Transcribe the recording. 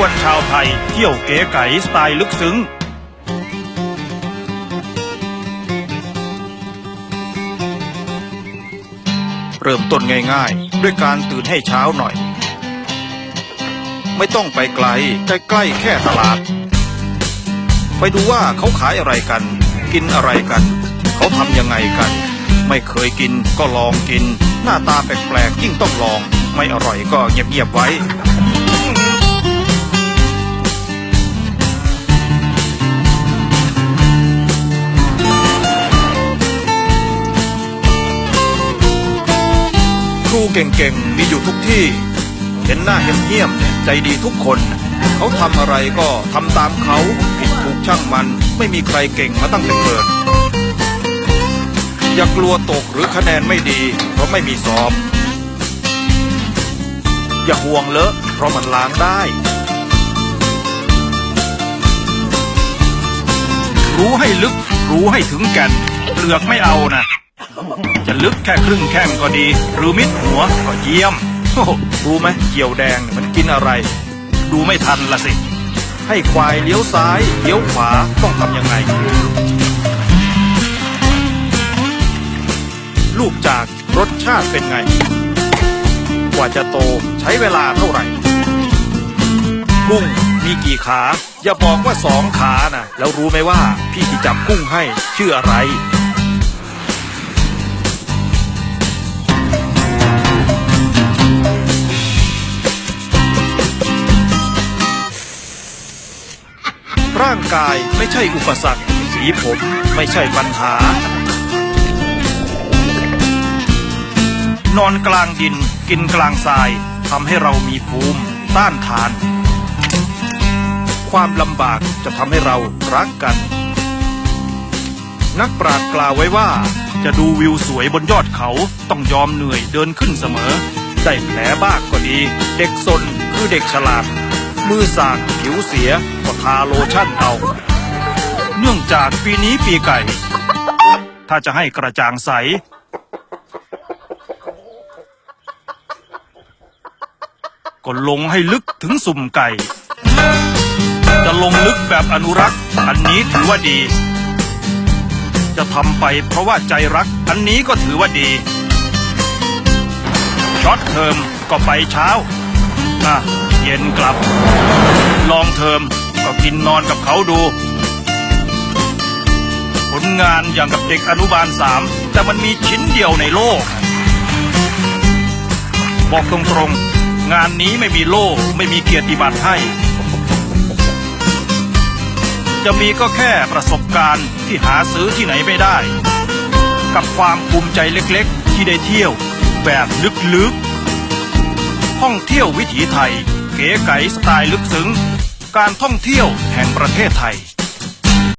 วนชาวไทย เที่ยวเก๋ไก๋สไตล์ลึกซึ้ง เริ่มต้นง่ายๆ ด้วยการตื่นให้เช้าหน่อย ไม่ต้องไปไกลใกล้ๆแค่ตลาด ไปดูว่าเขาขายอะไรกัน กินอะไรกัน เขาทำยังไงกัน ไม่เคยกินก็ลองกิน หน้าตาแปลกๆยิ่งต้องลอง ไม่อร่อยก็เงียบๆไว้ เก่งๆ มีอยู่ทุกที่ เห็นหน้าเห็นเหี้ยมเนี่ยใจดีทุกคน เขาทำอะไรก็ทำตามเขา ผิดถูกช่างมัน ไม่มีใครเก่งมาตั้งแต่เกิด อย่ากลัวตกหรือคะแนนไม่ดี เพราะไม่มีสอบ อย่าห่วงเลอะเพราะมันล้างได้ รู้ให้ลึก รู้ให้ถึงก่นเปลือกไม่เอานะ จะลึกแค่ครึ่งแข้งก็ดี หรือมิดหัวก็เยี่ยมโอ้โหรู้ไหมเกี่ยวแดงมันกินอะไร ดูไม่ทันละสิ ให้ควายเลี้ยวซ้ายเลี้ยวขวาต้องทำยังไง ลูกจากรสชาติเป็นไง กว่าจะโตใช้เวลาเท่าไหร่กุ้งมีกี่ขา อย่าบอกว่าสองขานะแล้วรู้ไหมว่าพี่ที่จับกุ้งให้ชื่ออะไร ร่างกายไม่ใช่อุปสรรค สีผมไม่ใช่ปัญหา นอนกลางดินกินกลางทรายทำให้เรามีภูมิต้านทาน ความลำบากจะทำให้เรารักกัน นักปราชญ์กล่าวไว้ว่า จะดูวิวสวยบนยอดเขาต้องยอมเหนื่อยเดินขึ้นเสมอ ได้แผลบ้างก็ดี เด็กสนคือเด็กฉลาด มือสากผิวเสียก็ทาโลชั่นเอา เนื่องจากปีนี้ปีไก่ ถ้าจะให้กระจ่างใส ก็ลงให้ลึกถึงสุ่มไก่ จะลงลึกแบบอนุรักษ์ อันนี้ถือว่าดี จะทำไปเพราะว่าใจรัก อันนี้ก็ถือว่าดีช็อตเทอมก็ไปเช้าอะ เย็นกลับ ลองเทอมก็กินนอนกับเขาดู ผลงานอย่างกับเด็กอนุบาลสามแต่มันมีชิ้นเดียวในโลก บอกตรงๆ งานนี้ไม่มีโล่ไม่มีเกียรติบัตรให้ จะมีก็แค่ประสบการณ์ที่หาซื้อที่ไหนไม่ได้ กับความภูมิใจเล็กๆ ที่ได้เที่ยวแบบลึกๆ ท่องเที่ยววิถีไทย เก๋ไก๋สไตล์ลึกซึ้ง การท่องเที่ยวแห่งประเทศไทย